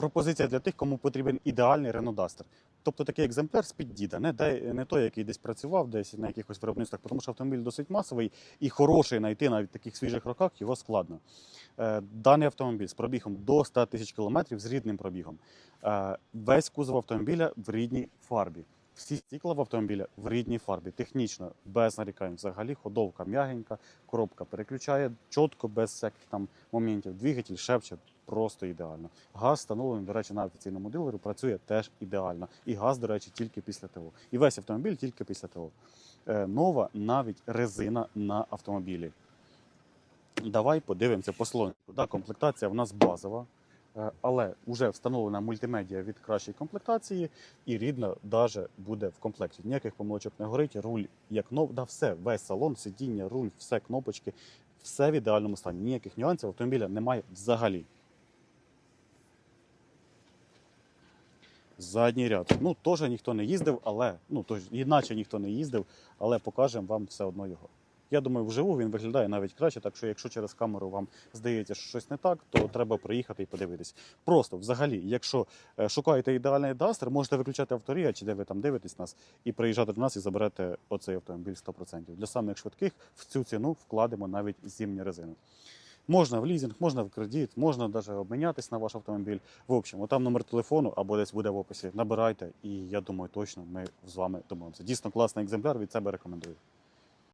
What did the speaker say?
пропозиція для тих, кому потрібен ідеальний Renault Duster. Тобто такий екземпляр з-під діда, не, де- не той, який десь працював десь на якихось виробництвах, тому що автомобіль досить масовий і хороший знайти навіть в таких свіжих роках його складно. Е, Даний автомобіль з пробігом до 100 тисяч кілометрів з рідним пробігом. Е, Весь кузов автомобіля в рідній фарбі. Всі стікла в автомобіля в рідній фарбі. Технічно, без нарікань. Взагалі ходовка м'ягенька, коробка переключає чітко, без всяких там моментів. Двигатель шепче просто ідеально. Газ встановлений, до речі, на офіційному дилері працює теж ідеально. І газ, до речі, тільки після ТО. І весь автомобіль тільки після ТО. Е, Нова навіть резина на автомобілі. Давай подивимося по слонику. Да, комплектація в нас базова, але вже встановлена мультимедіа від кращої комплектації, і рідна даже буде в комплекті. Ніяких помилочок не горить, руль як нов, да, все, весь салон, сидіння, руль, все, кнопочки, все в ідеальному стані. Ніяких нюансів автомобіля немає взагалі. Задній ряд. Ну, теж ніхто не їздив, але ну, тож, іначе ніхто не їздив, але покажемо вам все одно його. Я думаю, вживу він виглядає навіть краще, так що якщо через камеру вам здається, що щось не так, то треба приїхати і подивитись. Просто взагалі, якщо е, шукаєте ідеальний дастер, можете виключати авторія, чи де ви там дивитесь нас, і приїжджати до нас і заберете оцей автомобіль 100%. Для самих швидких в цю ціну вкладемо навіть зимні резини. Можна в лізинг, можна в кредит, можна навіть обмінятись на ваш автомобіль. В общем, там номер телефону або десь буде в описі. Набирайте, і я думаю, точно ми з вами домовимося. Дійсно класний екземпляр від себе рекомендую.